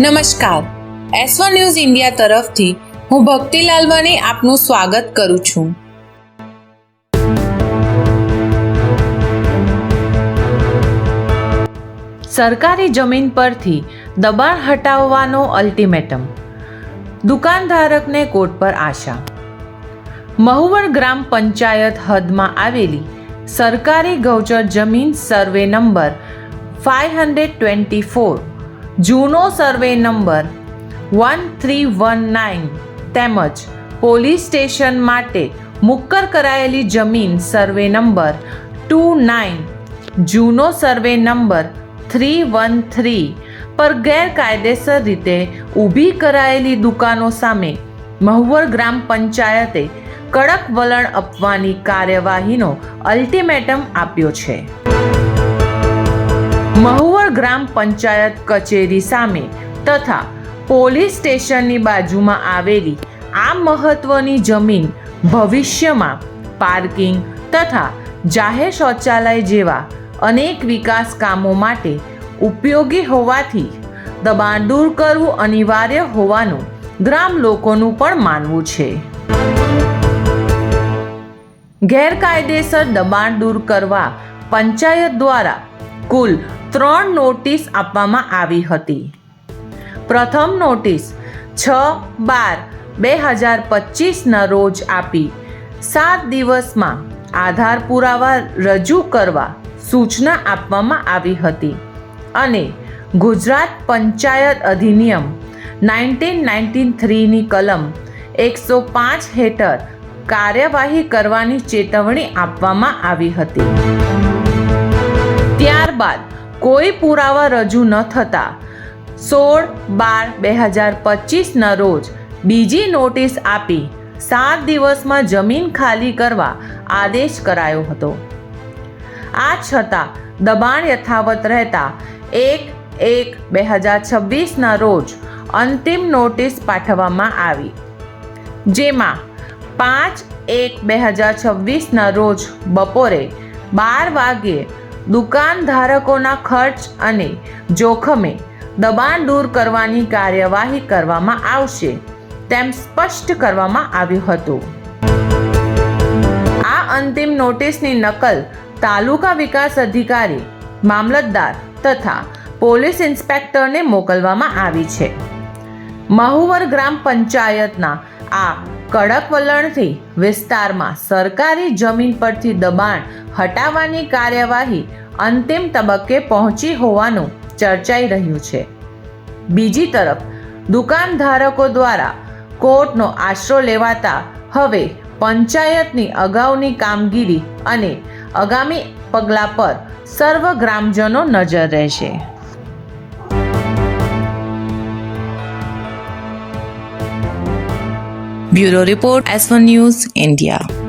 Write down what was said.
નમસ્કાર. S one news India તરફથી હું ભક્તિ લાલવાની આપનું સ્વાગત કરું છું. સરકારી જમીન પરથી દબાણ હટાવવાનો અલ્ટિમેટમ દુકાનધારકને કોર્ટ પર આશા. મહુવર ગ્રામ પંચાયત હદમાં આવેલી સરકારી ગૌચર જમીન survey number five hundred twenty four જૂનો survey number one three one nine તેમજ પોલીસ સ્ટેશન માટે મુક્કર કરાયેલી જમીન સર્વે નંબર ટુ નાઇન જૂનો survey number three one three પર ગેરકાયદેસર રીતે ઊભી કરાયેલી દુકાનો સામે મહુવર ગ્રામ પંચાયતે કડક વલણ આપવાની કાર્યવાહીનો અલ્ટિમેટમ આપ્યો છે. મહુવર ગ્રામ પંચાયત કચેરી સામે તથા પોલીસ સ્ટેશનની બાજુમાં આવેલી આ મહત્વની જમીન ભવિષ્યમાં પાર્કિંગ તથા જાહેર શૌચાલય જેવા અનેક વિકાસ કામો માટે ઉપયોગી હોવાથી દબાણ દૂર કરવું અનિવાર્ય હોવાનું ગ્રામ લોકોનું પણ માનવું છે. ગેરકાયદેસર દબાણ દૂર કરવા પંચાયત દ્વારા કુલ ત્રણ નોટિસ આપવામાં આવી હતી. પ્રથમ નોટિસ, છ બાર બે હજાર પચીસના રોજ આપી. સાત દિવસમાં આધાર પુરાવા રજૂ કરવા સૂચના આપવામાં આવી હતી અને ગુજરાત પંચાયત અધિનિયમ નાઇન્ટીન નાઇન્ટીન થ્રીની કલમ એકસો પાંચ હેઠળ કાર્યવાહી કરવાની ચેતવણી આપવામાં આવી હતી. ત્યારબાદ કોઈ પુરાવા રજૂ ન થતા સોળ બાર બે હજાર પચીસના રોજ બીજી નોટિસ આપી સાત દિવસમાં જમીન ખાલી કરવા આદેશ કરાયો હતો. આ છતાં દબાણ યથાવત રહેતા એક એક બે હજાર છવ્વીસના રોજ અંતિમ નોટિસ પાઠવવામાં આવી. જેમાં પાંચ એક બે હજાર છવ્વીસના રોજ બપોરે બાર વાગ્યે દુકાનધારકોના ખર્ચ અને જોખમે દબાણ દૂર કરવાની કાર્યવાહી કરવામાં આવશે, તેમ સ્પષ્ટ કરવામાં આવ્યું હતું. આ અંતિમ નોટિસની નકલ તાલુકા વિકાસ અધિકારી, મામલતદાર તથા પોલીસ ઇન્સ્પેક્ટરને મોકલવામાં આવી છે. મહુવર ગ્રામ પંચાયતના આ કડક વલણથી વિસ્તારમાં સરકારી જમીન પરથી દબાણ હટાવવાની કાર્યવાહી અંતિમ તબક્કે પહોંચી હોવાનું ચર્ચાઈ રહ્યું છે. બીજી તરફ દુકાનધારકો દ્વારા કોર્ટનો આશરો લેવાતા હવે પંચાયતની અગાઉની કામગીરી અને આગામી પગલાં પર સર્વ ગ્રામજનો નજર રહેશે. Bureau report S one news India